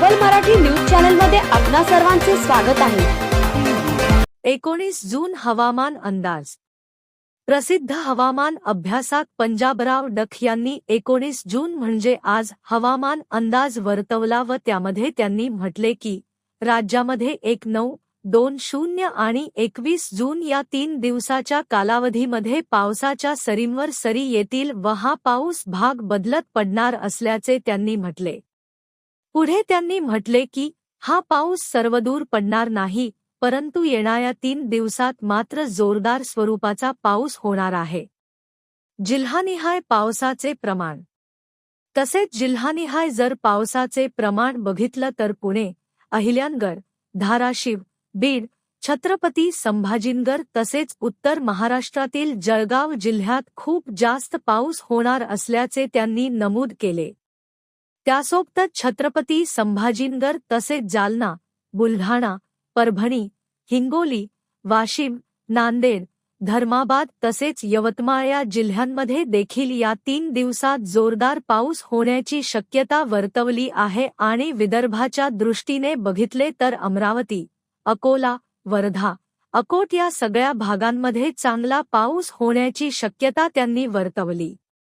सबल मराठी न्यूज चॅनलमध्ये आपणा सर्वांचे स्वागत आहे. एकोणीस जून हवामान अंदाज. प्रसिद्ध हवामान अभ्यासक पंजाबराव डख यांनी एकोणीस जून म्हणजे आज हवामान अंदाज वर्तवला व त्यामध्ये त्यांनी म्हटले की राज्यामध्ये एक नऊ दोन शून्य आणि एकवीस जून या तीन दिवसाच्या कालावधीमध्ये पावसाच्या सरींवर सरी येतील व हा पाऊस भाग बदलत पडणार असल्याचे त्यांनी म्हटले. पुढे त्यांनी म्हटले की हा पाऊस सर्वदूर पडणार नाही परंतु येणाऱ्या तीन दिवसात मात्र जोरदार स्वरूपाचा पाऊस होणार आहे. जिल्हानिहाय पावसाचे प्रमाण. तसेच जिल्हानिहाय जर पावसाचे प्रमाण बघितलं तर पुणे अहिल्यानगर धाराशिव बीड छत्रपती संभाजीनगर तसेच उत्तर महाराष्ट्रातील जळगाव जिल्ह्यात खूप जास्त पाऊस होणार असल्याचे त्यांनी नमूद केले. त्यासोबतच छत्रपती संभाजीनगर तसेच जालना बुलढाणा परभणी हिंगोली वाशिम नांदेड धर्माबाद तसेच यवतमाळ या जिल्ह्यांमध्ये देखील या तीन दिवसात जोरदार पाऊस होण्याची शक्यता वर्तवली आहे आणि विदर्भाच्या दृष्टीने बघितले तर अमरावती अकोला वर्धा अकोट या सगळ्या भागांमध्ये चांगला पाऊस होण्याची शक्यता त्यांनी वर्तवली.